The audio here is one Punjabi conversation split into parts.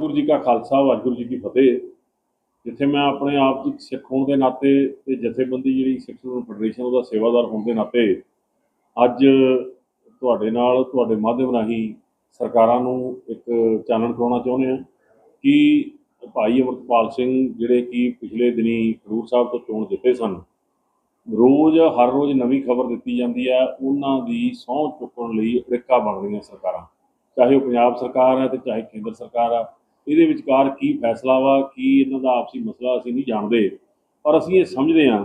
ਵਾਹਿਗੁਰੂ ਜੀ ਕਾ ਖਾਲਸਾ, ਵਾਹਿਗੁਰੂ ਜੀ ਕੀ ਫਤਿਹ। ਜਿੱਥੇ ਮੈਂ ਆਪਣੇ ਆਪ 'ਚ ਸਿੱਖ ਹੋਣ ਦੇ ਨਾਤੇ ਤੇ ਜਥੇਬੰਦੀ ਜਿਹੜੀ ਸਿੱਖ ਸਟੂਡੈਂਟ ਫੈਡਰੇਸ਼ਨ, ਉਹਦਾ ਸੇਵਾਦਾਰ ਹੋਣ ਦੇ ਨਾਤੇ ਅੱਜ ਤੁਹਾਡੇ ਨਾਲ, ਤੁਹਾਡੇ ਮਾਧਿਅਮ ਰਾਹੀਂ ਸਰਕਾਰਾਂ ਨੂੰ ਇੱਕ ਚਾਨਣ ਕਰਾਉਣਾ ਚਾਹੁੰਦੇ ਹਾਂ ਕਿ ਭਾਈ ਅਮਰਪਾਲ ਸਿੰਘ ਜਿਹੜੇ ਕਿ ਪਿਛਲੇ ਦਿਨੀ ਖਡੂਰ ਸਾਹਿਬ ਤੋਂ ਚੋਣ ਜਿੱਤੇ ਸਨ, ਰੋਜ਼, ਹਰ ਰੋਜ਼ ਨਵੀਂ ਖਬਰ ਦਿੱਤੀ ਜਾਂਦੀ ਹੈ ਉਹਨਾਂ ਦੀ ਸਹੁੰ ਚੁੱਕਣ ਲਈ ਅੜਿੱਕਾ ਬਣ ਰਹੀਆਂ ਸਰਕਾਰਾਂ। ਚਾਹੇ ਉਹ ਪੰਜਾਬ ਸਰਕਾਰ ਹੈ ਤੇ ਚਾਹੇ ਕੇਂਦਰ ਸਰਕਾਰ ਆ ਇਹਦੇ ਵਿਚਕਾਰ ਕੀ ਫੈਸਲਾ ਵਾ, ਕੀ ਇਹਨਾਂ ਦਾ ਆਪਸੀ ਮਸਲਾ ਅਸੀਂ ਨਹੀਂ ਜਾਣਦੇ। ਪਰ ਅਸੀਂ ਇਹ ਸਮਝਦੇ ਹਾਂ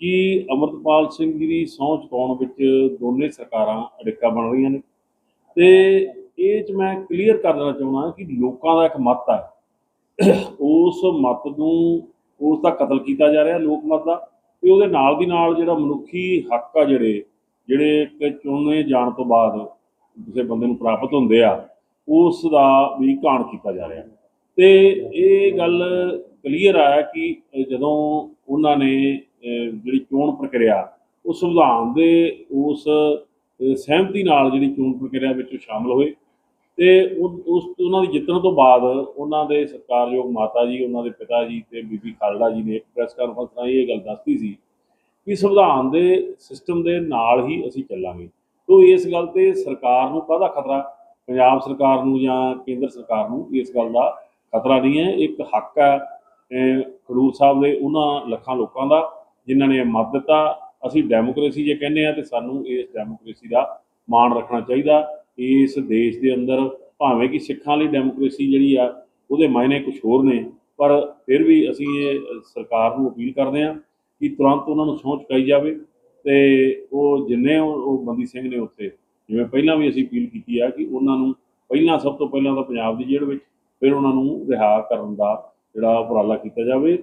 ਕਿ ਅਮਰਤਪਾਲ ਸਿੰਘ ਜੀ ਦੀ ਸਹੁੰ ਚੁਕਾਉਣ ਵਿੱਚ ਦੋਨੇ ਸਰਕਾਰਾਂ ਅੜਿੱਕਾ ਬਣ ਰਹੀਆਂ ਨੇ। ਤੇ ਇਹ ਚ ਮੈਂ ਕਲੀਅਰ ਕਰ ਦੇਣਾ ਚਾਹੁੰਦਾ ਕਿ ਲੋਕਾਂ ਦਾ ਇੱਕ ਮਤ ਹੈ ਉਸ ਮਤ ਨੂੰ, ਉਸ ਦਾ ਕਤਲ ਕੀਤਾ ਜਾ ਰਿਹਾ ਲੋਕ ਮਤ ਦਾ ਤੇ ਉਹਦੇ ਨਾਲ ਦੀ ਨਾਲ ਜਿਹੜਾ ਮਨੁੱਖੀ ਹੱਕ ਆ ਜਿਹੜੇ ਜਿਹੜੇ ਇੱਕ ਚੁਣੇ ਜਾਣ ਤੋਂ ਬਾਅਦ ਕਿਸੇ ਬੰਦੇ ਨੂੰ ਪ੍ਰਾਪਤ ਹੁੰਦੇ ਆ ਉਸ ਦਾ ਵੀ ਘਾਣ ਕੀਤਾ ਜਾ ਰਿਹਾ। ਤੇ ਇਹ ਗੱਲ ਕਲੀਅਰ ਆ ਕਿ ਜਦੋਂ ਉਹਨਾਂ ਨੇ ਜਿਹੜੀ ਚੋਣ ਪ੍ਰਕਿਰਿਆ, ਉਹ ਸੰਵਿਧਾਨ ਦੇ ਉਸ ਸਹਿਮਤੀ ਨਾਲ ਜਿਹੜੀ ਚੋਣ ਪ੍ਰਕਿਰਿਆ ਵਿੱਚ ਸ਼ਾਮਲ ਹੋਏ ਤੇ ਉਸ, ਉਹਨਾਂ ਦੀ ਜਿੱਤਣ ਤੋਂ ਬਾਅਦ ਉਹਨਾਂ ਦੇ ਸਤਿਕਾਰਯੋਗ ਮਾਤਾ ਜੀ, ਉਹਨਾਂ ਦੇ ਪਿਤਾ ਜੀ ਤੇ ਬੀਬੀ ਖਾਲੜਾ ਜੀ ਨੇ ਇੱਕ ਪ੍ਰੈਸ ਕਾਨਫਰੰਸ ਰਾਹੀਂ ਇਹ ਗੱਲ ਦੱਸਤੀ ਸੀ ਕਿ ਸੰਵਿਧਾਨ ਦੇ ਸਿਸਟਮ ਦੇ ਨਾਲ ਹੀ ਅਸੀਂ ਚੱਲਾਂਗੇ। ਤੋ ਇਸ ਗੱਲ ਤੇ ਸਰਕਾਰ ਨੂੰ ਕਾਹਦਾ ਖਤਰਾ? ਪੰਜਾਬ ਸਰਕਾਰ ਨੂੰ ਜਾਂ ਕੇਂਦਰ ਸਰਕਾਰ ਨੂੰ ਇਸ ਗੱਲ ਦਾ ਖਤਰਾ ਨਹੀਂ ਹੈ। ਇੱਕ ਹੱਕ ਹੈ ਖਡੂਰ ਸਾਹਿਬ ਦੇ ਉਹਨਾਂ ਲੱਖਾਂ ਲੋਕਾਂ ਦਾ ਜਿਨ੍ਹਾਂ ਨੇ ਮਤ ਦਿੱਤਾ। ਅਸੀਂ ਡੈਮੋਕ੍ਰੇਸੀ ਜੇ ਕਹਿੰਦੇ ਆ ਤੇ ਸਾਨੂੰ ਇਸ ਡੈਮੋਕ੍ਰੇਸੀ ਦਾ ਮਾਣ ਰੱਖਣਾ ਚਾਹੀਦਾ। ਇਸ ਦੇਸ਼ ਦੇ ਅੰਦਰ ਭਾਵੇਂ ਕਿ ਸਿੱਖਾਂ ਲਈ ਡੈਮੋਕ੍ਰੇਸੀ ਜਿਹੜੀ ਆ, ਉਹਦੇ ਮਾਇਨੇ ਕੁਝ ਹੋਰ ਨੇ, ਪਰ ਫਿਰ ਵੀ ਅਸੀਂ ਇਹ ਸਰਕਾਰ ਨੂੰ ਅਪੀਲ ਕਰਦੇ ਹਾਂ ਕਿ ਤੁਰੰਤ ਉਹਨਾਂ ਨੂੰ ਸਹੁੰ ਚੁਕਾਈ ਜਾਵੇ ਤੇ ਉਹ ਜਿੰਨੇ ਉਹ ਬੰਦੀ ਸਿੰਘ ਨੇ ਉੱਥੇ ਜਿਵੇਂ ਪਹਿਲਾਂ ਵੀ ਅਸੀਂ ਅਪੀਲ ਕੀਤੀ ਆ ਕਿ ਉਹਨਾਂ ਨੂੰ ਪਹਿਲਾਂ ਸਭ ਤੋਂ ਪਹਿਲਾਂ ਤਾਂ ਪੰਜਾਬ ਦੀ ਜੇਲ੍ਹ ਵਿੱਚ, ਫਿਰ ਉਹਨਾਂ ਨੂੰ ਰਿਹਾ ਕਰਨ ਦਾ ਜਿਹੜਾ ਉਪਰਾਲਾ ਕੀਤਾ ਜਾਵੇ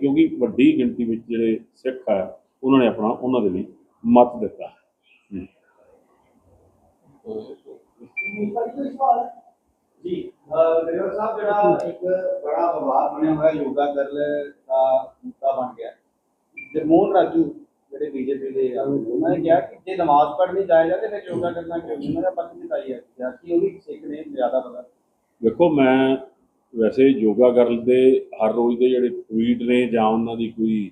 ਕਿਉਂਕਿ ਵੱਡੀ ਗਿਣਤੀ ਵਿੱਚ ਜਿਹੜੇ ਸਿੱਖ ਆ, ਉਹਨਾਂ ਨੇ ਆਪਣਾ, ਉਹਨਾਂ ਦੇ ਲਈ ਮਤ ਦਿੱਤਾ। ਜੀ ਗਰੇਵਾਲ ਸਾਹਿਬ ਜਿਹੜਾ ਇੱਕ ਬੜਾ ਵਿਵਾਦ ਬਣਿਆ ਹੋਇਆ, ਯੋਗਾ ਗਰਲ ਦਾ ਮੁੱਦਾ ਬਣ ਗਿਆ। ਜਰਮੋਹਨ ਰਾਜੂ ਜਿਹੜੇ ਬੀਜੇਪੀ ਦੇ ਆ, ਉਹਨਾਂ ਨੇ ਕਿਹਾ ਕਿ ਜੇ ਨਮਾਜ਼ ਪੜ੍ਹਨੀ ਜਾਇਜ਼ ਹੈ ਤੇ ਫਿਰ ਯੋਗਾ ਕਰਨਾ ਕਿਉਂ ਨਹੀਂ? ਉਹਨਾਂ ਦਾ ਪੱਖ ਨਿਤਾਈ ਹੈ ਕਿਹਾ ਉਹ ਵੀ ਸਿੱਖ ਨੇ ਜ਼ਿਆਦਾ ਪਤਾ ਵੇਖੋ ਮੈਂ ਵੈਸੇ ਯੋਗਾ ਕਰਨ ਦੇ ਹਰ ਰੋਜ਼ ਦੇ ਜਿਹੜੇ ਟਵੀਟ ਨੇ ਜਾਂ ਉਹਨਾਂ ਦੀ ਕੋਈ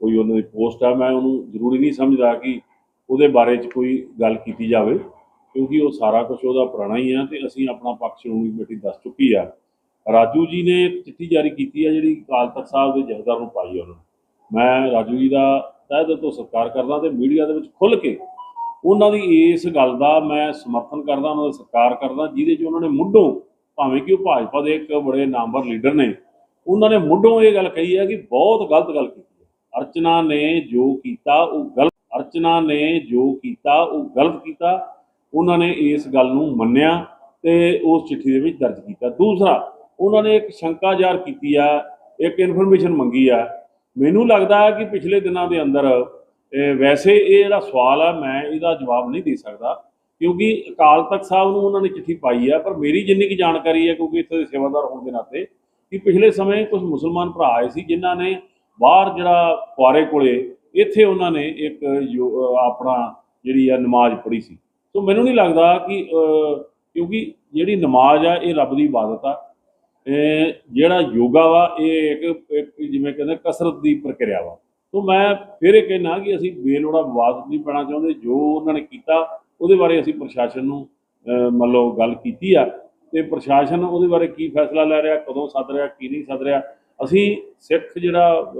ਕੋਈ ਉਹਨਾਂ ਦੀ ਪੋਸਟ ਆ ਮੈਂ ਉਹਨੂੰ ਜ਼ਰੂਰੀ ਨਹੀਂ ਸਮਝਦਾ ਕਿ ਉਹਦੇ ਬਾਰੇ 'ਚ ਕੋਈ ਗੱਲ ਕੀਤੀ ਜਾਵੇ ਕਿਉਂਕਿ ਉਹ ਸਾਰਾ ਕੁਝ ਉਹਦਾ ਪੁਰਾਣਾ ਹੀ ਆ ਤੇ ਅਸੀਂ ਆਪਣਾ ਪੱਖ ਸ਼੍ਰੋਮਣੀ ਕਮੇਟੀ ਦੱਸ ਚੁੱਕੀ ਆ। ਰਾਜੂ ਜੀ ਨੇ ਚਿੱਠੀ ਜਾਰੀ ਕੀਤੀ ਆ ਜਿਹੜੀ ਅਕਾਲ ਤਖਤ ਸਾਹਿਬ ਦੇ ਜਥੇਦਾਰ ਨੂੰ ਪਾਈ ਉਹਨਾਂ ਨੇ। ਮੈਂ ਰਾਜੂ ਜੀ ਦਾ ਤਹਿ ਦਿਲ ਤੋਂ ਸਤਿਕਾਰ ਕਰਦਾ ਤੇ ਮੀਡੀਆ ਦੇ ਵਿੱਚ ਖੁੱਲ ਕੇ ਉਹਨਾਂ ਦੀ ਇਸ ਗੱਲ ਦਾ ਮੈਂ ਸਮਰਥਨ ਕਰਦਾ, ਉਹਨਾਂ ਦਾ ਸਤਿਕਾਰ ਕਰਦਾ, ਜਿਹਦੇ 'ਚ ਉਹਨਾਂ ਨੇ ਮੁੱਢੋਂ ਭਾਵੇਂ ਕਿ ਉਹ ਭਾਜਪਾ ਦੇ ਇੱਕ ਬੜੇ ਨਾਮਵਰ ਲੀਡਰ ਨੇ, ਉਹਨਾਂ ਨੇ ਮੁੱਢੋਂ ਇਹ ਗੱਲ ਕਹੀ ਹੈ ਕਿ ਬਹੁਤ ਗਲਤ ਗੱਲ ਕੀਤੀ ਹੈ। ਅਰਚਨਾ ਨੇ ਜੋ ਕੀਤਾ, ਉਹ ਗਲਤ, ਅਰਚਨਾ ਨੇ ਜੋ ਕੀਤਾ, ਉਹ ਗਲਤ ਕੀਤਾ, ਉਹਨਾਂ ਨੇ ਇਸ ਗੱਲ ਨੂੰ ਮੰਨਿਆ ਤੇ ਉਸ ਚਿੱਠੀ ਦੇ ਵਿੱਚ ਦਰਜ ਕੀਤਾ। ਦੂਸਰਾ, ਉਹਨਾਂ ਨੇ ਇੱਕ ਸ਼ੰਕਾ ਜ਼ਾਹਰ ਕੀਤੀ ਆ, ਇੱਕ ਇਨਫੋਰਮੇਸ਼ਨ ਮੰਗੀ ਆ ਮੈਨੂੰ ਲੱਗਦਾ ਹੈ ਕਿ ਪਿਛਲੇ ਦਿਨਾਂ ਦੇ ਅੰਦਰ ਵੈਸੇ ਇਹ ਜਿਹੜਾ ਸਵਾਲ ਆ, ਮੈਂ ਇਹਦਾ ਜਵਾਬ ਨਹੀਂ ਦੇ ਸਕਦਾ, ਕਿਉਂਕਿ ਅਕਾਲ ਤਖਤ ਸਾਹਿਬ ਨੂੰ ਉਹਨਾਂ ਨੇ ਚਿੱਠੀ ਪਾਈ ਹੈ ਪਰ ਮੇਰੀ ਜਿੰਨੀ ਕੁ ਜਾਣਕਾਰੀ ਹੈ, ਕਿਉਂਕਿ ਇੱਥੇ ਦੇ ਸੇਵਾਦਾਰ ਹੋਣ ਦੇ ਨਾਤੇ, ਕਿ ਪਿਛਲੇ ਸਮੇਂ ਕੁਝ ਮੁਸਲਮਾਨ ਭਰਾ ਆਏ ਸੀ, ਜਿਨ੍ਹਾਂ ਨੇ ਬਾਹਰ ਜਿਹੜਾ ਕੁਆਰੇ ਕੋਲੇ, ਇੱਥੇ ਉਹਨਾਂ ਨੇ ਇੱਕ ਯੋ- ਆਪਣਾ ਜਿਹੜੀ ਆ ਨਮਾਜ਼ ਪੜ੍ਹੀ ਸੀ। ਸੋ ਮੈਨੂੰ ਨਹੀਂ ਲੱਗਦਾ ਕਿ ਕਿਉਂਕਿ ਜਿਹੜੀ ਨਮਾਜ਼ ਆ, ਇਹ ਰੱਬ ਦੀ ਇਬਾਦਤ ਆ ਜਿਹੜਾ ਯੋਗਾ ਵਾ, ਇਹ ਇੱਕ ਜਿਵੇਂ ਕਹਿੰਦੇ ਕਸਰਤ ਦੀ ਪ੍ਰਕਿਰਿਆ ਵਾ। ਸੋ ਮੈਂ ਫਿਰ ਇਹ ਕਹਿਣਾ ਕਿ ਅਸੀਂ ਬੇਲੋੜਾ ਵਿਵਾਦ ਨਹੀਂ ਪੈਣਾ ਚਾਹੁੰਦੇ। ਜੋ ਉਹਨਾਂ ਨੇ ਕੀਤਾ, ਉਹਦੇ ਬਾਰੇ ਅਸੀਂ ਪ੍ਰਸ਼ਾਸਨ ਨੂੰ ਮੰਨ ਲਓ ਗੱਲ ਕੀਤੀ ਆ। ਤੇ ਪ੍ਰਸ਼ਾਸਨ ਉਹਦੇ ਬਾਰੇ ਕੀ ਫੈਸਲਾ ਲੈ ਰਿਹਾ, ਕਦੋਂ ਸੱਦ ਰਿਹਾ, ਕੀ ਨਹੀਂ ਸੱਦ ਰਿਹਾ। ਅਸੀਂ ਸਿੱਖ ਜਿਹੜਾ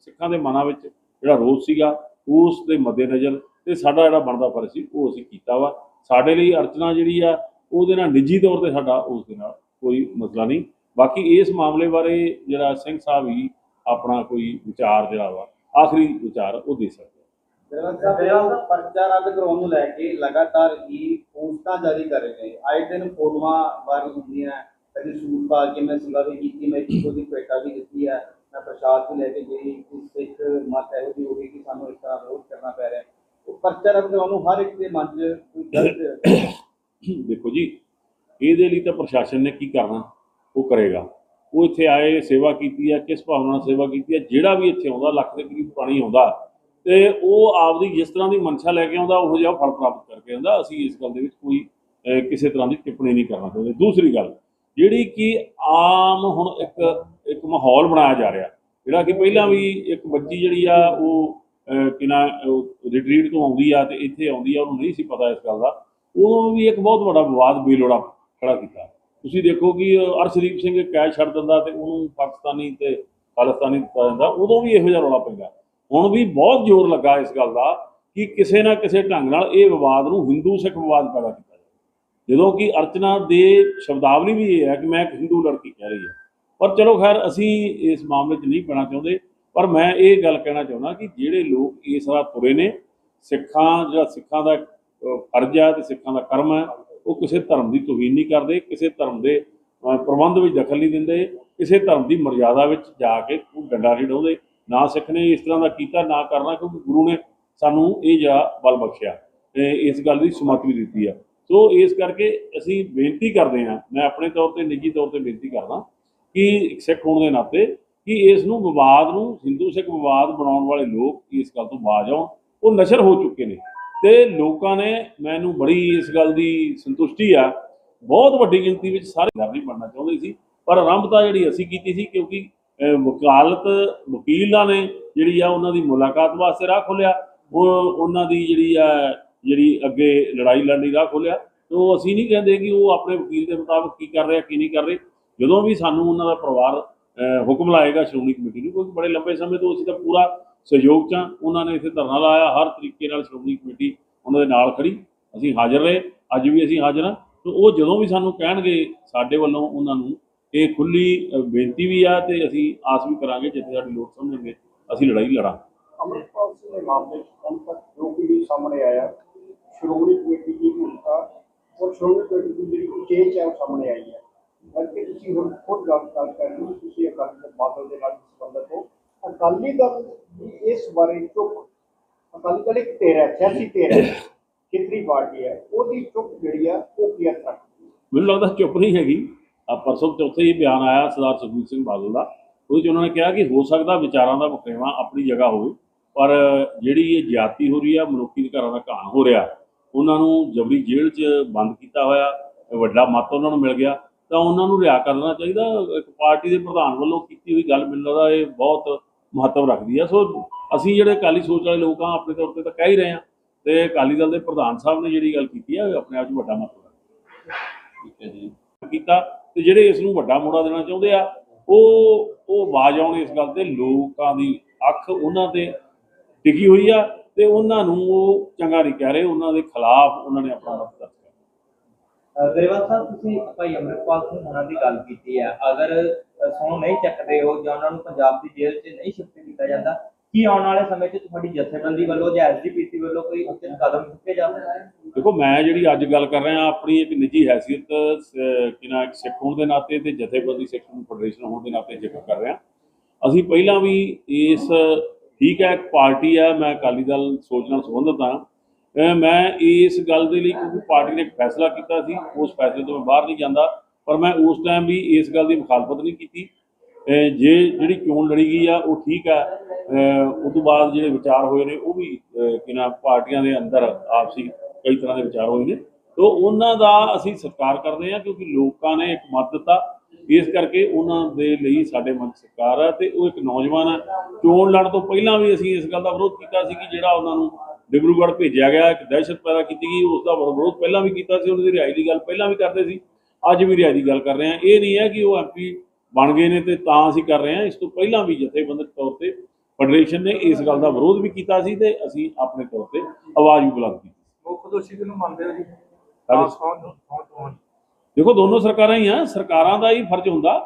ਸਿੱਖਾਂ ਦੇ ਮਨਾਂ ਵਿੱਚ ਜਿਹੜਾ ਰੋਸ ਸੀਗਾ, ਉਸ ਦੇ ਮੱਦੇਨਜ਼ਰ ਤੇ ਸਾਡਾ ਜਿਹੜਾ ਬਣਦਾ ਫਰਜ਼ ਸੀ, ਉਹ ਅਸੀਂ ਕੀਤਾ ਵਾ। ਸਾਡੇ ਲਈ ਅਰਚਨਾ ਜਿਹੜੀ ਆ, ਉਹਦੇ ਨਾਲ ਨਿੱਜੀ ਤੌਰ ਤੇ ਸਾਡਾ ਉਸ ਦੇ ਨਾਲ ਕੋਈ ਮਸਲਾ ਨਹੀਂ। ਬਾਕੀ ਇਸ ਮਾਮਲੇ ਬਾਰੇ ਜਿਹੜਾ ਸਿੰਘ ਸਾਹਿਬ ਹੀ ਆਪਣਾ ਕੋਈ ਵਿਚਾਰ ਜਿਹੜਾ ਵਾ ਆਖਰੀ ਵਿਚਾਰ ਉਹ ਦੇ ਸਕਦੇ ਪਰਚਾ ਰੱਦ ਕਰਾਉਣ ਨੂੰ ਲੈ ਕੇ ਲਗਾਤਾਰ ਹੀ ਪੋਸਟਾਂ ਜਾਰੀ ਕਰ ਰਹੇ ਨੇ। ਆਏ ਦਿਨ ਫੋਟੋਆਂ ਵਾਇਰਲ ਹੁੰਦੀਆਂ ਕਦੇ ਸੂਟ ਪਾ ਕੇ ਮੈਂ ਸੰਗਾਵੇ ਕੀਤੀ ਮੈਂ ਇੱਕੋ ਦੀ ਪੇਟਾ ਵੀ ਦਿੱਤੀ ਹੈ ਮੈਂ ਪ੍ਰਸ਼ਾਦ ਵੀ ਲੈ ਕੇ ਗਈ ਕਿ ਸਿੱਖ ਮਤ ਇਹੋ ਜਿਹੀ ਹੋ ਗਈ ਕਿ ਸਾਨੂੰ ਇਸ ਤਰ੍ਹਾਂ ਵਿਰੋਧ ਕਰਨਾ ਪੈ ਰਿਹਾ। ਉਹ ਪਰਚਾ ਰੱਦ ਕਰਾਉਣ ਨੂੰ ਹਰ ਇੱਕ ਦੇ ਮਨ 'ਚ ਕੋਈ ਗਲਤ ਦੇਖੋ ਜੀ ਇਹਦੇ ਲਈ ਤਾਂ ਪ੍ਰਸ਼ਾਸਨ ਨੇ ਕੀ ਕਰਨਾ? ਉਹ ਕਰੇਗਾ। ਉਹ ਇੱਥੇ ਆਏ ਸੇਵਾ ਕੀਤੀ ਹੈ ਕਿਸ ਭਾਵਨਾ ਨਾਲ ਸੇਵਾ ਕੀਤੀ ਹੈ ਜਿਹੜਾ ਵੀ ਇੱਥੇ ਆਉਂਦਾ ਲੱਖ ਦੇ ਕਰੀਬ ਪਾਣੀ ਆਉਂਦਾ। ਤੇ ਉਹ ਆਪਦੀ ਜਿਸ ਤਰ੍ਹਾਂ ਦੀ ਮਨਸ਼ਾ ਲੈ ਕੇ ਆਉਂਦਾ ਉਹ ਜਿਹਾ ਫਲ ਪ੍ਰਾਪਤ ਕਰਕੇ ਆਉਂਦਾ। ਅਸੀਂ ਇਸ ਗੱਲ ਦੇ ਵਿੱਚ ਕੋਈ ਕਿਸੇ ਤਰ੍ਹਾਂ ਦੀ ਟਿੱਪਣੀ ਨਹੀਂ ਕਰਨਾ ਚਾਹੁੰਦੇ। ਦੂਸਰੀ ਗੱਲ ਜਿਹੜੀ ਕਿ ਆਮ ਹੁਣ ਇੱਕ ਇੱਕ ਮਾਹੌਲ ਬਣਾਇਆ ਜਾ ਰਿਹਾ ਜਿਹੜਾ ਕਿ ਪਹਿਲਾਂ ਵੀ ਇੱਕ ਬੱਚੀ ਜਿਹੜੀ ਆ ਉਹ ਅਹ, ਕਿਨਾ ਰਿਟਰੀਟ ਤੋਂ ਆਉਂਦੀ ਆ ਤੇ ਇੱਥੇ ਆਉਂਦੀ ਆ ਉਹਨੂੰ ਨਹੀਂ ਸੀ ਪਤਾ ਇਸ ਗੱਲ ਦਾ। ਉਦੋਂ ਵੀ ਇੱਕ ਬਹੁਤ ਵੱਡਾ ਵਿਵਾਦ ਬੇਲੋੜਾ ਖੜਾ ਕੀਤਾ। ਤੁਸੀਂ ਦੇਖੋ ਕਿ ਅਰਸ਼ਦੀਪ ਸਿੰਘ ਕੈਦ ਛੱਡ ਦਿੰਦਾ ਤੇ ਉਹਨੂੰ ਪਾਕਿਸਤਾਨੀ ਤੇ ਖਾਲਿਸਤਾਨੀ ਦਿੱਤਾ ਜਾਂਦਾ, ਉਦੋਂ ਵੀ ਇਹੋ ਜਿਹਾ ਰੌਲਾ ਪੈਂਦਾ ਹੁਣ ਵੀ ਬਹੁਤ ਜ਼ੋਰ ਲੱਗਾ ਇਸ ਗੱਲ ਦਾ ਕਿ ਕਿਸੇ ਨਾ ਕਿਸੇ ਢੰਗ ਨਾਲ ਇਹ ਵਿਵਾਦ ਨੂੰ ਹਿੰਦੂ ਸਿੱਖ ਵਿਵਾਦ ਪੈਦਾ ਕੀਤਾ ਜਾਵੇ। ਜਦੋਂ ਕਿ ਅਰਚਨਾ ਦੇ ਸ਼ਬਦਾਵਲੀ ਵੀ ਇਹ ਹੈ ਕਿ ਮੈਂ ਇੱਕ ਹਿੰਦੂ ਲੜਕੀ ਕਹਿ ਰਹੀ ਹੈ। ਪਰ ਚਲੋ ਖੈਰ, ਅਸੀਂ ਇਸ ਮਾਮਲੇ 'ਚ ਨਹੀਂ ਪੈਣਾ ਚਾਹੁੰਦੇ, ਪਰ ਮੈਂ ਇਹ ਗੱਲ ਕਹਿਣਾ ਚਾਹੁੰਦਾ ਕਿ ਜਿਹੜੇ ਲੋਕ ਇਸ ਰਾਹ ਤੁਰੇ ਨੇ, ਸਿੱਖਾਂ, ਜਿਹੜਾ ਸਿੱਖਾਂ ਦਾ ਫਰਜ਼ ਹੈ ਤੇ ਸਿੱਖਾਂ ਦਾ ਕਰਮ ਹੈ ਉਹ ਕਿਸੇ ਧਰਮ ਦੀ ਤੋਹੀਨ ਨਹੀਂ ਕਰਦੇ, ਕਿਸੇ ਧਰਮ ਦੇ ਪ੍ਰਬੰਧ ਵਿੱਚ ਦਖਲ ਨਹੀਂ ਦਿੰਦੇ, ਕਿਸੇ ਧਰਮ ਦੀ ਮਰਜ਼ਾਦਾ ਵਿੱਚ ਜਾ ਕੇ ਉਹ ਡੰਡਾ ਨਹੀਂ ਡਾਉਂਦੇ, ਨਾ ਸਿੱਖ ਨੇ ਇਸ ਤਰ੍ਹਾਂ ਦਾ ਕੀਤਾ, ਨਾ ਕਰਨਾ, ਕਿਉਂਕਿ ਗੁਰੂ ਨੇ ਸਾਨੂੰ ਇਹ ਜਿਹੜਾ ਬਲ ਬਖਸ਼ਿਆ, ਤੇ ਇਸ ਗੱਲ ਦੀ ਸਮੱਤ ਵੀ ਦਿੱਤੀ ਆ। ਸੋ ਇਸ ਕਰਕੇ ਅਸੀਂ ਬੇਨਤੀ ਕਰਦੇ ਹਾਂ, ਮੈਂ ਆਪਣੇ ਤੌਰ ਤੇ, ਨਿੱਜੀ ਤੌਰ ਤੇ ਬੇਨਤੀ ਕਰਦਾ ਕਿ ਸਿੱਖ ਹੋਣ ਦੇ ਨਾਤੇ ਕਿ ਇਸ ਨੂੰ ਵਿਵਾਦ ਨੂੰ, ਹਿੰਦੂ ਸਿੱਖ ਵਿਵਾਦ ਬਣਾਉਣ ਵਾਲੇ ਲੋਕ ਇਸ ਗੱਲ ਤੋਂ ਬਾਜ ਆਉਣ। ਉਹ ਨਸ਼ਰ ਹੋ ਚੁੱਕੇ ਨੇ। ਤੇ ਲੋਕਾਂ ਨੇ ਮੈਨੂੰ ਬੜੀ ਇਸ ਗੱਲ ਦੀ ਸੰਤੁਸ਼ਟੀ ਆ। ਬਹੁਤ ਵੱਡੀ ਗਿਣਤੀ ਵਿੱਚ ਸਾਰੇ ਗੱਲ ਨਹੀਂ ਬਣਨਾ ਚਾਹੁੰਦੇ ਸੀ, ਪਰ ਆਰੰਭਤਾ ਜਿਹੜੀ ਅਸੀਂ ਕੀਤੀ ਸੀ, ਕਿਉਂਕਿ ਵਕਾਲਤ ਵਕੀਲਾਂ ਨੇ ਜਿਹੜੀ ਆ ਉਹਨਾਂ ਦੀ ਮੁਲਾਕਾਤ ਵਾਸਤੇ ਰਾਹ ਖੋਲਿਆ ਉਹ ਉਹਨਾਂ ਦੀ ਜਿਹੜੀ ਆ, ਜਿਹੜੀ ਅੱਗੇ ਲੜਾਈ ਲੜਨ ਦੀ ਰਾਹ ਖੋਲਿਆ ਤੋ ਅਸੀਂ ਨਹੀਂ ਕਹਿੰਦੇ ਕਿ ਉਹ ਆਪਣੇ ਵਕੀਲ ਦੇ ਮੁਤਾਬਕ ਕੀ ਕਰ ਰਿਹਾ ਕੀ ਨਹੀਂ ਕਰ ਰਹੇ। ਜਦੋਂ ਵੀ ਸਾਨੂੰ ਉਹਨਾਂ ਦਾ ਪਰਿਵਾਰ ਹੁਕਮ ਲਾਏਗਾ ਸ਼੍ਰੋਮਣੀ ਕਮੇਟੀ ਨੂੰ, ਕਿਉਂਕਿ ਬੜੇ ਲੰਬੇ ਸਮੇਂ ਤੋਂ ਅਸੀਂ ਤਾਂ ਪੂਰਾ ਸਹਿਯੋਗ ਚਾਂ ਉਹਨਾਂ ਨੇ ਇੱਥੇ ਧਰਨਾ ਲਾਇਆ, ਹਰ ਤਰੀਕੇ ਨਾਲ ਸ਼੍ਰੋਮਣੀ ਕਮੇਟੀ ਉਹਨਾਂ ਦੇ ਨਾਲ ਖੜੀ। ਅਸੀਂ ਹਾਜ਼ਰ ਰਹੇ, ਅੱਜ ਵੀ ਅਸੀਂ ਹਾਜ਼ਰ ਹਾਂ। ਤੇ ਉਹ ਜਦੋਂ ਵੀ ਸਾਨੂੰ ਕਹਿਣਗੇ ਸਾਡੇ ਵੱਲੋਂ ਉਹਨਾਂ ਨੂੰ, ਇਹ ਖੁੱਲੀ ਬੇਨਤੀ ਵੀ ਆ ਤੇ ਅਸੀਂ ਆਸ ਵੀ ਕਰਾਂਗੇ ਜਿੱਥੇ ਸਾਡੀ ਲੋਕ ਸਮਝਣਗੇ, ਅਸੀਂ ਲੜਾਈ ਲੜਾਂਗੇ। ਅੰਮ੍ਰਿਤਪਾਲ ਸਿੰਘ ਦੇ ਮਾਮਲੇ ਹੁਣ ਤੱਕ ਜੋ ਵੀ ਸਾਹਮਣੇ ਆਇਆ, ਸ਼੍ਰੋਮਣੀ ਕਮੇਟੀ ਦੀ ਭੂਮਿਕਾ ਔਰ ਸ਼੍ਰੋਮਣੀ ਕਮੇਟੀ ਦੀ ਜਿਹੜੀ ਚੇਂਜ ਹੈ ਉਹ ਸਾਹਮਣੇ ਆਈ ਹੈ। ਬਲਕਿ ਤੁਸੀਂ ਹੁਣ ਖੁਦ ਗੱਲ ਕਰ ਰਹੇ ਹੋ, ਤੁਸੀਂ ਅਕਾਲੀ ਦਲ ਬਾਦਲ ਦੇ ਨਾਲ ਸੰਬੰਧਤ ਹੋ। ਅਕਾਲੀ ਦਲ ਦੀ ਇਸ ਬਾਰੇ ਚੁੱਪ, ਅਕਾਲੀ ਦਲ ਇੱਕ ਧਿਰ ਹੈ, ਸਿਆਸੀ ਖੇਤਰੀ ਪਾਰਟੀ ਹੈ, ਉਹਦੀ ਚੁੱਪ ਜਿਹੜੀ ਆ, ਉਹ ਕੀ ਅਰਥ ਮੈਨੂੰ ਲੱਗਦਾ ਚੁੱਪ ਨਹੀਂ ਹੈਗੀ। ਆ ਪਰਸੋਂ ਚੌਥੇ ਹੀ ਬਿਆਨ ਆਇਆ ਸਰਦਾਰ ਸੁਖਬੀਰ ਸਿੰਘ ਬਾਦਲ ਦਾ, ਉਹਦੇ 'ਚ ਉਹਨਾਂ ਨੇ ਕਿਹਾ ਕਿ ਹੋ ਸਕਦਾ ਵਿਚਾਰਾਂ ਦਾ ਵਖਰੇਵਾਂ ਆਪਣੀ ਜਗ੍ਹਾ ਹੋਵੇ, ਪਰ ਜਿਹੜੀ ਇਹ ਜਾਤੀ ਹੋ ਰਹੀ ਆ, ਮਨੁੱਖੀ ਅਧਿਕਾਰਾਂ ਦਾ ਘਾਣ ਹੋ ਰਿਹਾ, ਉਹਨਾਂ ਨੂੰ ਜਬਰੀ ਜੇਲ੍ਹ 'ਚ ਬੰਦ ਕੀਤਾ ਹੋਇਆ, ਵੱਡਾ ਮੱਤ ਉਹਨਾਂ ਨੂੰ ਮਿਲ ਗਿਆ, ਤਾਂ ਉਹਨਾਂ ਨੂੰ ਰਿਹਾ ਕਰਨਾ ਚਾਹੀਦਾ। ਇੱਕ ਪਾਰਟੀ ਦੇ ਪ੍ਰਧਾਨ ਵੱਲੋਂ ਕੀਤੀ ਹੋਈ ਗੱਲ, ਮੈਨੂੰ ਲੱਗਦਾ ਇਹ ਬਹੁਤ ਮਹੱਤਵ ਰੱਖਦੀ ਆ। ਸੋ ਅਸੀਂ ਜਿਹੜੇ ਅਕਾਲੀ ਸੋਚ ਵਾਲੇ ਲੋਕ ਆ, ਆਪਣੇ ਤੌਰ ਤੇ ਤਾਂ ਕਹਿ ਹੀ ਰਹੇ ਆ। ਤੇ ਅਕਾਲੀ ਦਲ ਦੇ ਪ੍ਰਧਾਨ ਸਾਹਿਬ ਨੇ ਜਿਹੜੀ ਗੱਲ ਕੀਤੀ ਆ ਆਪਣੇ ਆਪ 'ਚ ਵੱਡਾ ਮਹੱਤਵ ਠੀਕ ਹੈ ਜੀ। ਕੀਤਾ ਤੇ ਜਿਹੜੇ ਇਸ ਨੂੰ ਵੱਡਾ ਮੋੜਾ ਦੇਣਾ ਚਾਹੁੰਦੇ ਆ, ਉਹ ਉਹ ਆਵਾਜ਼ ਆਉਣ ਇਸ ਗੱਲ ਤੇ ਲੋਕਾਂ ਦੀ ਅੱਖ ਉਹਨਾਂ ਤੇ ਟਿਕੀ ਹੋਈ ਆ ਤੇ ਉਹਨਾਂ ਨੂੰ ਉਹ ਚੰਗਾ ਨਹੀਂ ਕਹਿ ਰਹੇ, ਉਹਨਾਂ ਦੇ ਖਿਲਾਫ ਉਹਨਾਂ ਨੇ ਆਪਣਾ ਮਤ ਦਰਜ ਕੀਤਾ ਗਰੇਵਾਲ ਸਾਹਿਬ, ਤੁਸੀਂ ਭਾਈ ਅਮਰਿਤਪਾਲ ਸਿੰਘ ਹੋਣਾ ਦੀ ਗੱਲ ਕੀਤੀ ਹੈ ਅਗਰ ਸਹੁੰ ਨਹੀਂ ਚੱਕਦੇ ਹੋ ਜਾਂ ਉਹਨਾਂ ਨੂੰ ਪੰਜਾਬ ਦੀ ਜੇਲ੍ਹ 'ਚ ਨਹੀਂ ਸ਼ਿਫਟ ਕੀਤਾ ਜਾਂਦਾ, ਕੀ ਆਉਣ ਵਾਲੇ ਸਮੇਂ 'ਚ ਤੁਹਾਡੀ ਜਥੇਬੰਦੀ ਵੱਲੋਂ ਜਾਂ ਐਸਜੀਪੀਸੀ ਵੱਲੋਂ ਕੋਈ ਉਚਿਤ ਕਦਮ ਚੁੱਕੇ ਜਾਵੇ ਦੇਖੋ, ਮੈਂ ਜਿਹੜੀ ਅੱਜ ਗੱਲ ਕਰ ਰਿਹਾ, ਆਪਣੀ ਇੱਕ ਨਿੱਜੀ ਹੈਸੀਅਤ ਸ- ਇੱਕ ਸਿੱਖ ਹੋਣ ਦੇ ਨਾਤੇ ਤੇ ਜਥੇਬੰਦੀ ਸਿੱਖ ਫੈਡਰੇਸ਼ਨ ਹੋਣ ਦੇ ਨਾਤੇ ਜ਼ਿਕਰ ਕਰ ਰਿਹਾ। ਅਸੀਂ ਪਹਿਲਾਂ ਵੀ ਇਸ ਠੀਕ ਹੈ, ਇੱਕ ਪਾਰਟੀ ਆ ਮੈਂ ਅਕਾਲੀ ਦਲ ਸੋਚ ਨਾਲ ਸੰਬੰਧਿਤ ਹਾਂ। ਮੈਂ ਇਸ ਗੱਲ ਦੇ ਲਈ ਕਿਉਂਕਿ ਪਾਰਟੀ ਨੇ ਇੱਕ ਫੈਸਲਾ ਕੀਤਾ ਸੀ, ਉਸ ਫੈਸਲੇ ਤੋਂ ਮੈਂ ਬਾਹਰ ਨਹੀਂ ਜਾਂਦਾ। ਪਰ ਮੈਂ ਉਸ ਟਾਈਮ ਵੀ ਇਸ ਗੱਲ ਦੀ ਮੁਖਾਲਫਤ ਨਹੀਂ ਕੀਤੀ। ਜੇ ਜਿਹੜੀ ਚੋਣ ਲੜੀ ਗਈ ਆ, ਉਹ ਠੀਕ ਆ। ਅਹ ਉਸ ਤੋਂ ਬਾਅਦ ਜਿਹੜੇ ਵਿਚਾਰ ਹੋਏ ਨੇ, ਉਹ ਵੀ, ਅਹ ਨਾ ਪਾਰਟੀਆਂ ਦੇ ਅੰਦਰ ਆਪਸੀ ਕਈ ਤਰ੍ਹਾਂ ਦੇ ਵਿਚਾਰ ਹੋਏ ਨੇ। ਤੋਂ ਉਹਨਾਂ ਦਾ ਅਸੀਂ ਸਤਿਕਾਰ ਕਰਦੇ ਹਾਂ ਕਿਉਂਕਿ ਲੋਕਾਂ ਨੇ ਇੱਕ ਮਤ ਦਿੱਤਾ। ਇਸ ਕਰਕੇ ਉਹਨਾਂ ਦੇ ਲਈ ਸਾਡੇ ਮਨ 'ਚ ਸਤਿਕਾਰ ਹੈ ਤੇ ਉਹ ਇੱਕ ਨੌਜਵਾਨ ਹੈ ਚੋਣ ਲੜਨ ਤੋਂ ਪਹਿਲਾਂ ਵੀ ਅਸੀਂ ਇਸ ਗੱਲ ਦਾ ਵਿਰੋਧ ਕੀਤਾ ਸੀ ਕਿ ਜਿਹੜਾ ਉਹਨਾਂ ਨੂੰ ਡਿਬਰੂਗੜ੍ਹ ਭੇਜਿਆ ਗਿਆ, ਇੱਕ ਦਹਿਸ਼ਤ ਪੈਦਾ ਕੀਤੀ ਗਈ, ਉਸ ਦਾ ਵਿਰੋਧ ਪਹਿਲਾਂ ਵੀ ਕੀਤਾ ਸੀ ਉਹਨਾਂ ਦੀ ਰਿਹਾਈ ਦੀ ਗੱਲ ਪਹਿਲਾਂ ਵੀ ਕਰਦੇ ਸੀ। ਅੱਜ ਵੀ ਰਿਹਾਈ ਦੀ ਗੱਲ ਕਰ ਰਹੇ ਹਾਂ। ਇਹ ਨਹੀਂ ਹੈ ਕਿ ਉਹ ਐਮਪੀ ਬਣ ਗਏ ਨੇ ਤੇ ਤਾਂ ਅਸੀਂ ਕਰ ਰਹੇ ਹਾਂ। ਇਸ ਤੋਂ ਪਹਿਲਾਂ ਵੀ ਜਥੇਬੰਦਕ ਤੌਰ ਤੇ ਫੈਡਰੇਸ਼ਨ ਨੇ ਇਸ ਗੱਲ ਦਾ ਵਿਰੋਧ ਵੀ ਕੀਤਾ ਸੀ ਤੇ ਅਸੀਂ ਆਪਣੇ ਤੌਰ ਤੇ ਆਵਾਜ਼ ਵੀ ਬੁਲੰਦ ਕੀਤੀ। ਮੁੱਖ ਦੋਸ਼ੀ ਕਿਹਨੂੰ ਮੰਨਦੇ ਹੋ ਜੀ? ਸਾਡੇ- ਸੌਂ ਦੇਖੋ ਦੋਨੋਂ ਸਰਕਾਰਾਂ ਹੀ ਆ। ਸਰਕਾਰਾਂ ਦਾ ਹੀ ਫਰਜ਼ ਹੁੰਦਾ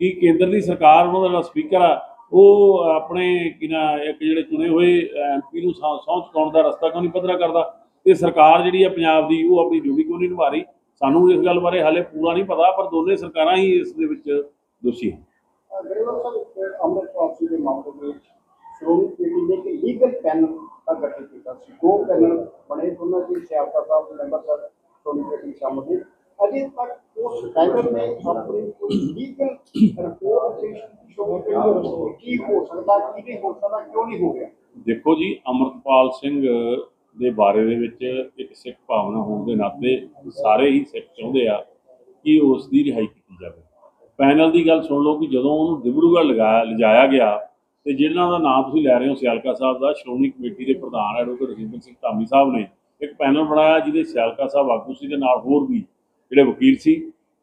ਕਿ ਕੇਂਦਰ ਦੀ ਸਰਕਾਰ ਉਹਨਾਂ ਦਾ ਜਿਹੜਾ ਸਪੀਕਰ ਆ ਉਹ ਆਪਣੇ ਕਿ ਨਾ ਇੱਕ ਜਿਹੜੇ ਚੁਣੇ ਹੋਏ ਐਮਪੀ ਨੂੰ ਸਹੁੰ ਚੁਕਾਉਣ ਦਾ ਰਸਤਾ ਕਿਉਂ ਨਹੀਂ ਪੱਧਰਾ ਕਰਦਾ? ਤੇ ਸਰਕਾਰ ਜਿਹੜੀ ਆ ਪੰਜਾਬ ਦੀ ਉਹ ਆਪਣੀ ਡਿਊਟੀ ਕਿਉਂ ਨਹੀਂ ਨਿਭਾ ਰਹੀ? ਸਾਨੂੰ ਇਸ ਗੱਲ ਬਾਰੇ ਹਾਲੇ ਪੂਰਾ ਨਹੀਂ ਪਤਾ ਪਰ ਦੋਨੇ ਸਰਕਾਰਾਂ ਹੀ ਇਸ ਦੇ ਵਿੱਚ ਦੋਸ਼ੀ ਹਨ। ਗਰੇਵਾਲ ਸਾਹਿਬ ਅੰਮ੍ਰਿਤਪਾਲ ਸਿੰਘ ਦੇ ਮਾਮਲੇ ਵਿੱਚ। ਸ਼੍ਰੋਮਣੀ ਕਮੇਟੀ ਨੇ ਇੱਕ ਲੀਗਲ ਪੈਨਲ ਦਾ ਗਠਨ ਕੀਤਾ ਸੀ। ਦੋ ਪੈਨਲ ਬਣੇ ਦੋਨਾਂ ਦੀ ਸਿਆਸਤ ਸਾਹਿਬ ਦੇ ਮੈਂਬਰ ਸਰ ਸ਼੍ਰੋਮਣੀ ਕਮੇਟੀ ਵਿੱਚ ਸ਼ਾਮਲ ਨੇ ਅਜੇ ਤੱਕ ਉਸ ਪੈਨਲ ਨੇ ਆਪਣੀ ਕੋਈ ਲੀਗਲ ਰਿਪੋਰਟ ਪੇਸ਼ ਕੀਤੀ ਸ਼੍ਰੋਮਣੀ ਕਮੇਟੀ ਵੱਲੋਂ ਕੀ ਹੋ ਸਕਦਾ ਕੀ ਨਹੀਂ ਹੋ ਸਕਦਾ ਕਿਉਂ ਨਹੀਂ ਹੋ ਗਿਆ ਦੇਖੋ ਜੀ ਅਮਰਪਾਲ ਸਿੰਘ ਦੇ ਬਾਰੇ ਦੇ ਵਿੱਚ ਇੱਕ ਸਿੱਖ ਭਾਵਨਾ ਹੋਣ ਦੇ ਨਾਤੇ ਸਾਰੇ ਹੀ ਸਿੱਖ ਚਾਹੁੰਦੇ ਆ ਕਿ ਉਸ ਦੀ ਰਿਹਾਈ ਕੀਤੀ ਜਾਵੇ। ਪੈਨਲ ਦੀ ਗੱਲ ਸੁਣ ਲਓ ਕਿ ਜਦੋਂ ਉਹਨੂੰ ਡਿਬੜੂਗੜ੍ਹ ਲਗਾਇਆ ਲਿਜਾਇਆ ਗਿਆ ਤੇ ਜਿਹਨਾਂ ਦਾ ਨਾਮ ਤੁਸੀਂ ਲੈ ਰਹੇ ਹੋ, ਸਿਆਲਕਾ ਸਾਹਿਬ ਦਾ, ਸ਼੍ਰੋਮਣੀ ਕਮੇਟੀ ਦੇ ਪ੍ਰਧਾਨ ਐਡਵੋਕੇਟ ਰਜਿੰਦਰ ਸਿੰਘ ਧਾਮੀ ਸਾਹਿਬ ਨੇ ਇੱਕ ਪੈਨਲ ਬਣਾਇਆ ਜਿਹਦੇ ਸਿਆਲਕਾ ਸਾਹਿਬ ਆਗੂ ਸੀ ਦੇ ਨਾਲ ਹੋਰ ਵੀ ਜਿਹੜੇ ਵਕੀਲ ਸੀ।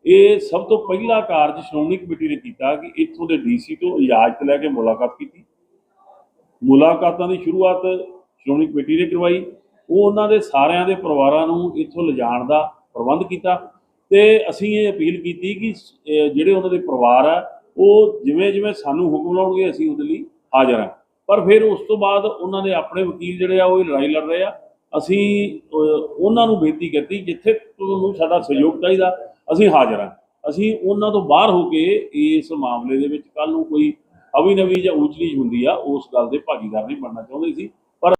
ਇਹ ਸਭ ਤੋਂ ਪਹਿਲਾ ਕਾਰਜ ਸ਼੍ਰੋਮਣੀ ਕਮੇਟੀ ਨੇ ਕੀਤਾ ਕਿ ਇੱਥੋਂ ਦੇ ਡੀਸੀ ਤੋਂ ਇਜਾਜ਼ਤ ਲੈ ਕੇ ਮੁਲਾਕਾਤ ਕੀਤੀ। ਮੁਲਾਕਾਤਾਂ ਦੀ ਸ਼ੁਰੂਆਤ ਸ਼੍ਰੋਮਣੀ ਕਮੇਟੀ ਨੇ ਕਰਵਾਈ। ਉਹ ਉਹਨਾਂ ਦੇ ਸਾਰਿਆਂ ਦੇ ਪਰਿਵਾਰਾਂ ਨੂੰ ਇੱਥੋਂ ਲਿਜਾਣ ਦਾ ਪ੍ਰਬੰਧ ਕੀਤਾ ਤੇ ਅਸੀਂ ਇਹ ਅਪੀਲ ਕੀਤੀ ਕਿ ਜਿਹੜੇ ਉਹਨਾਂ ਦੇ ਪਰਿਵਾਰ ਆ, ਉਹ ਜਿਵੇਂ ਜਿਵੇਂ ਸਾਨੂੰ ਹੁਕਮ ਲਾਉਣਗੇ, ਅਸੀਂ ਉਹਦੇ ਲਈ ਹਾਜ਼ਰ ਹਾਂ। ਪਰ ਫਿਰ ਉਸ ਤੋਂ ਬਾਅਦ ਉਹਨਾਂ ਦੇ ਆਪਣੇ ਵਕੀਲ ਜਿਹੜੇ ਆ, ਉਹ ਲੜਾਈ ਲੜ ਰਹੇ ਆ। ਅਸੀਂ ਉਹਨਾਂ ਨੂੰ ਬੇਨਤੀ ਕੀਤੀ, ਜਿੱਥੇ ਤੁਹਾਨੂੰ ਸਾਡਾ ਸਹਿਯੋਗ ਚਾਹੀਦਾ, ਅਸੀਂ ਹਾਜ਼ਰ ਹਾਂ। ਅਸੀਂ ਉਹਨਾਂ ਤੋਂ ਬਾਹਰ ਹੋ ਕੇ ਇਸ ਮਾਮਲੇ ਦੇ ਵਿੱਚ ਕੱਲ ਨੂੰ ਕੋਈ ਅਵੀ ਨਵੀ ਜਾਂ ਊਚ ਹੁੰਦੀ ਆ, ਉਸ ਗੱਲ ਦੇ ਭਾਗੀਦਾਰ ਨਹੀਂ ਬਣਨਾ ਚਾਹੁੰਦੇ ਸੀ।